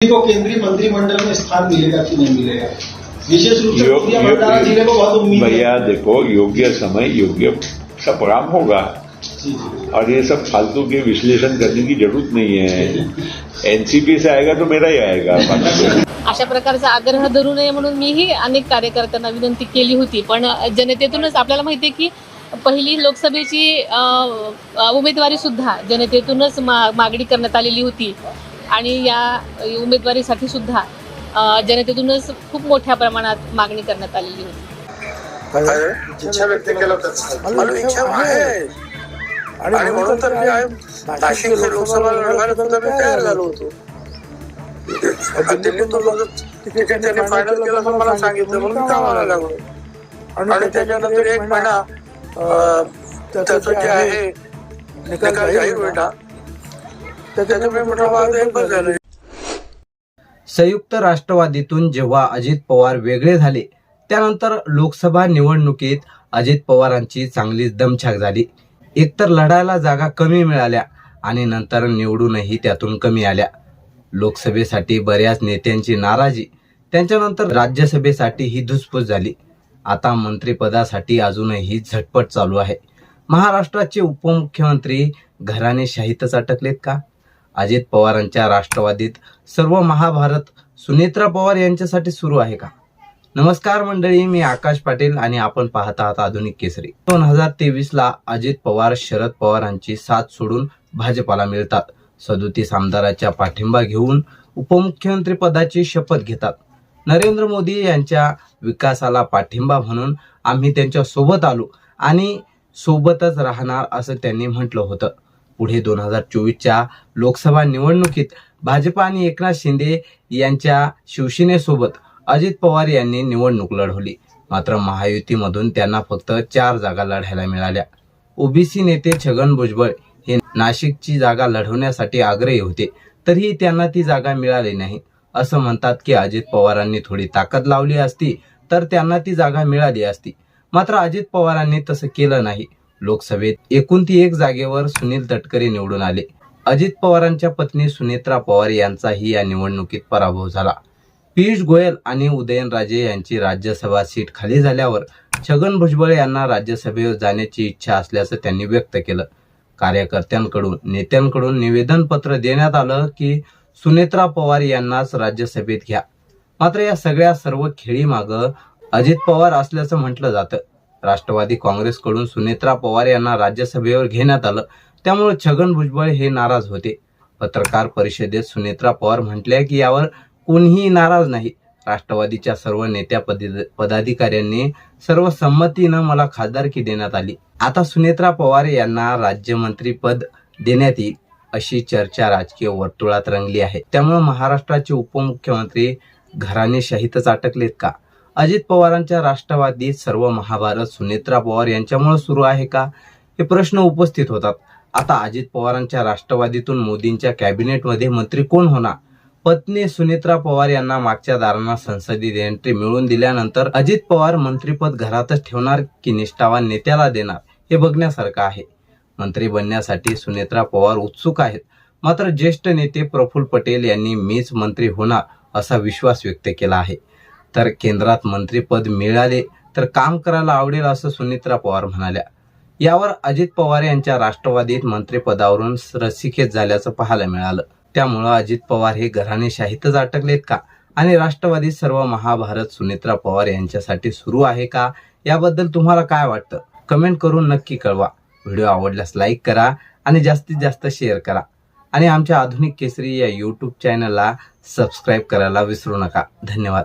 को केंद्रीय मंत्रिमंडल में स्थान मिलेगा कि नहीं मिलेगा? विशेष रूप से भंडारा जिले को बहुत उम्मीद है। भैया देखो योग्य समय योग्य सब काम होगा। और ये सब फालतू के विश्लेषण करने की जरूरत नहीं है। एनसीपी से आएगा तो मेरा ही आएगा। अशा प्रकारचा आग्रह धरू नये म्हणून मीही अनेक कार्यकर्त्यांना विनंती केली होती. पण जनतेतूनच आपल्याला माहिती आहे की पहिली लोकसभेची उमेदवारी सुद्धा जनतेतूनच मागणी करण्यात आलेली होती. आणि या उमेदवारीसाठी सुद्धा जनतेतूनच खूप मोठ्या प्रमाणात मागणी करण्यात आलेली होती. इच्छा व्यक्त केला होता मला इच्छा आहे. आणि म्हणून तर मी आहे नाशिकचे लोकसभा सुद्धा मी तयार झालो होतो. आणि दिल्लीतून माझं तिकीट त्यांनी फायनल केलं असं मला सांगितलं म्हणून कामाला लागलो. आणि त्याच्यानंतर एक महिना अं, त्याचं जे आहे निकाल जाहीर होईना एक संयुक्त राष्ट्रवादीतून जेव्हा अजित पवार वेगळे झाले त्यानंतर लोकसभा निवडणुकीत अजित पवारांची चांगलीच दमछाक झाली. एकतर लढायला जागा कमी मिळाल्या आणि नंतर निवडूनही त्यातून कमी आल्या. लोकसभेसाठी बऱ्याच नेत्यांची नाराजी त्यांच्यानंतर राज्यसभेसाठी ही धुसफूस झाली. आता मंत्रिपदासाठी अजूनही झटपट चालू आहे. महाराष्ट्राचे उपमुख्यमंत्री घराणेशाहीतच अटकलेत का? अजित पवारांच्या राष्ट्रवादीत सर्व महाभारत सुनेत्रा पवार यांच्यासाठी सुरू आहे का? नमस्कार मंडळी मी आकाश पाटील आणि आपण पाहत आहात आधुनिक केसरी. दोन हजार तेवीस ला अजित पवार शरद पवारांची साथ सोडून भाजपाला मिळतात. सदोतीस आमदाराच्या पाठिंबा घेऊन उपमुख्यमंत्री पदाची शपथ घेतात. नरेंद्र मोदी यांच्या विकासाला पाठिंबा म्हणून आम्ही त्यांच्यासोबत आलो आणि सोबतच राहणार असं त्यांनी म्हटलं होतं. पुढे दोन हजार चोवीसच्या लोकसभा निवडणुकीत भाजपा आणि एकनाथ शिंदे यांच्या शिवसेनेसोबत अजित पवार यांनी निवडणूक लढवली. मात्र महायुतीमधून त्यांना फक्त चार जागा लढायला मिळाल्या. ओबीसी नेते छगन भुजबळ हे नाशिकची जागा लढवण्यासाठी आग्रही होते तरीही त्यांना ती जागा मिळाली नाही. असं म्हणतात की अजित पवारांनी थोडी ताकद लावली असती तर त्यांना ती जागा मिळाली असती. मात्र अजित पवारांनी तसं केलं नाही. लोकसभेत एकूणती एक जागेवर सुनील तटकरे निवडून आले. अजित पवारांच्या पत्नी सुनेत्रा पवार यांचाही या निवडणुकीत पराभव झाला. पियुष गोयल आणि उदयनराजे यांची राज्यसभा सीट खाली झाल्यावर छगन भुजबळ यांना राज्यसभेवर जाण्याची इच्छा असल्याचं त्यांनी व्यक्त केलं. कार्यकर्त्यांकडून नेत्यांकडून निवेदन पत्र देण्यात आलं की सुनेत्रा पवार यांनाच राज्यसभेत घ्या. मात्र या सगळ्या सर्व खेळीमागं अजित पवार असल्याचं म्हटलं जातं. राष्ट्रवादी काँग्रेसकडून सुनेत्रा पवार यांना राज्यसभेवर घेण्यात आलं. त्यामुळे छगन भुजबळ हे नाराज होते. पत्रकार परिषदेत सुनेत्रा पवार म्हटल्या की यावर कोणीही नाराज नाही. राष्ट्रवादीच्या सर्व नेत्या पदाधिकाऱ्यांनी सर्व संमतीनं मला खासदारकी देण्यात आली. आता सुनेत्रा पवार यांना राज्यमंत्री पद देण्यात येईल अशी चर्चा राजकीय वर्तुळात रंगली आहे. त्यामुळे महाराष्ट्राचे उपमुख्यमंत्री घराणेशाहीतच अटकलेत का? अजित पवारांच्या राष्ट्रवादीत सर्व महाभारत सुनेत्रा पवार यांच्यामुळे सुरू आहे का? हे प्रश्न उपस्थित होतात. आता अजित पवारांच्या राष्ट्रवादीतून मोदींच्या कॅबिनेटमध्ये मंत्री कोण होणार? पत्नी सुनेत्रा पवार यांना मागच्या दारांना संसदीय एंट्री मिळवून दिल्यानंतर अजित पवार मंत्रीपद घरातच ठेवणार की निष्ठावान नेत्याला देणार हे बघण्यासारखं आहे. मंत्री बनण्यासाठी सुनेत्रा पवार उत्सुक आहेत. मात्र ज्येष्ठ नेते प्रफुल्ल पटेल यांनी मीच मंत्री होणार असा विश्वास व्यक्त केला आहे. तर केंद्रात मंत्रीपद मिळाले तर काम करायला आवडेल असं सुनित्रा पवार म्हणाल्या. यावर अजित पवार यांच्या राष्ट्रवादीत मंत्रिपदावरून रसिकेत झाल्याचं पाहायला मिळालं. त्यामुळं अजित पवार हे घराणेशाहीतच अटकलेत का? आणि राष्ट्रवादीत सर्व महाभारत सुनित्रा पवार यांच्यासाठी सुरू आहे का? याबद्दल तुम्हाला काय वाटतं? कमेंट करून नक्की कळवा. व्हिडिओ आवडल्यास लाईक करा आणि जास्तीत जास्त शेअर करा. आणि आमच्या आधुनिक केसरी या यूट्यूब चॅनलला सबस्क्राईब करायला विसरू नका. धन्यवाद.